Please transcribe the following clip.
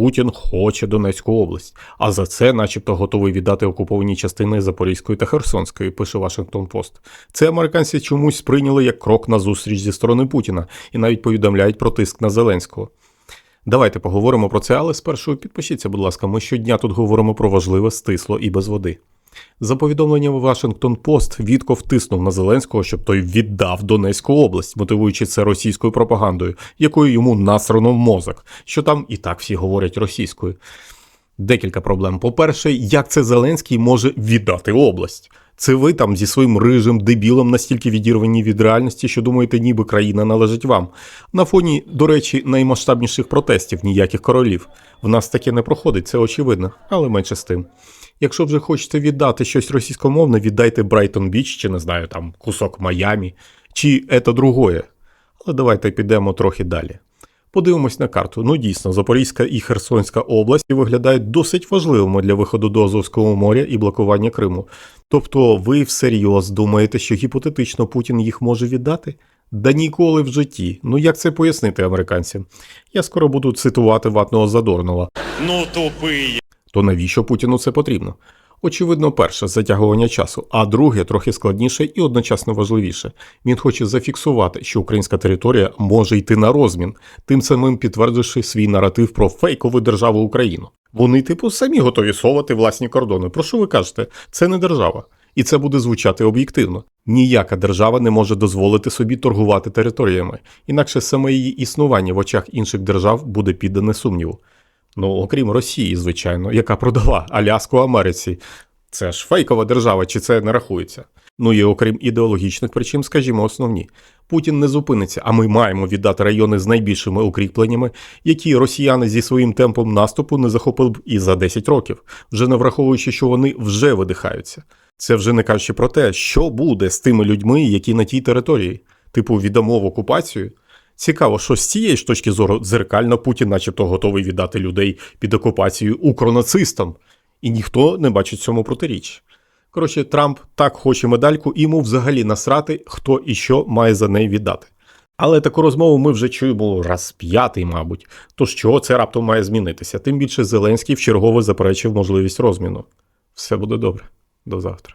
Путін хоче Донецьку область, а за це, начебто, готовий віддати окуповані частини Запорізької та Херсонської, пише Вашингтон Пост. Це американці чомусь сприйняли як крок на зустріч зі сторони Путіна і навіть повідомляють про тиск на Зеленського. Давайте поговоримо про це, але спершу підпишіться, будь ласка, ми щодня тут говоримо про важливе, стисло і без води. За повідомленням Вашингтон Пост, Вітко втиснув на Зеленського, щоб той віддав Донецьку область, мотивуючи це російською пропагандою, якою йому насрано в мозок, що там і так всі говорять російською. Декілька проблем. По-перше, як це Зеленський може віддати область? Це ви там зі своїм рижим дебілом настільки відірвані від реальності, що думаєте, ніби країна належить вам. На фоні, до речі, наймасштабніших протестів ніяких королів. В нас таке не проходить, це очевидно, але менше з тим. Якщо вже хочете віддати щось російськомовне, віддайте Брайтон Біч, чи не знаю, там кусок Майамі, чи ето другое. Але давайте підемо трохи далі. Подивимось на карту. Ну дійсно, Запорізька і Херсонська області виглядають досить важливими для виходу до Азовського моря і блокування Криму. Тобто, ви всерйоз думаєте, що гіпотетично Путін їх може віддати? Да ніколи в житті. Ну як це пояснити американцям? Я скоро буду цитувати ватного Задорнова. Ну тупий. То навіщо Путіну це потрібно? Очевидно, перше затягування часу, а друге трохи складніше і одночасно важливіше. Він хоче зафіксувати, що українська територія може йти на розмін, тим самим підтвердивши свій наратив про фейкову державу Україну. Вони, типу, самі готові совати власні кордони. Про що ви кажете? Це не держава. І це буде звучати об'єктивно. Ніяка держава не може дозволити собі торгувати територіями, інакше саме її існування в очах інших держав буде піддане сумніву. Ну, окрім Росії, звичайно, яка продала Аляску Америці. Це ж фейкова держава, чи це не рахується? Ну і окрім ідеологічних причин, скажімо, основні. Путін не зупиниться, а ми маємо віддати райони з найбільшими укріпленнями, які росіяни зі своїм темпом наступу не захопили б і за 10 років, вже не враховуючи, що вони вже видихаються. Це вже не кажучи про те, що буде з тими людьми, які на тій території, типу віддамо в окупацію. Цікаво, що з цієї ж точки зору дзеркально Путін, начебто, готовий віддати людей під окупацію укронацистам, і ніхто не бачить цьому протиріч. Коротше, Трамп так хоче медальку, і йому взагалі насрати, хто і що має за неї віддати. Але таку розмову ми вже чуємо раз п'ятий, мабуть. Тож чого це раптом має змінитися? Тим більше Зеленський вчергово заперечив можливість розміну. Все буде добре. До завтра.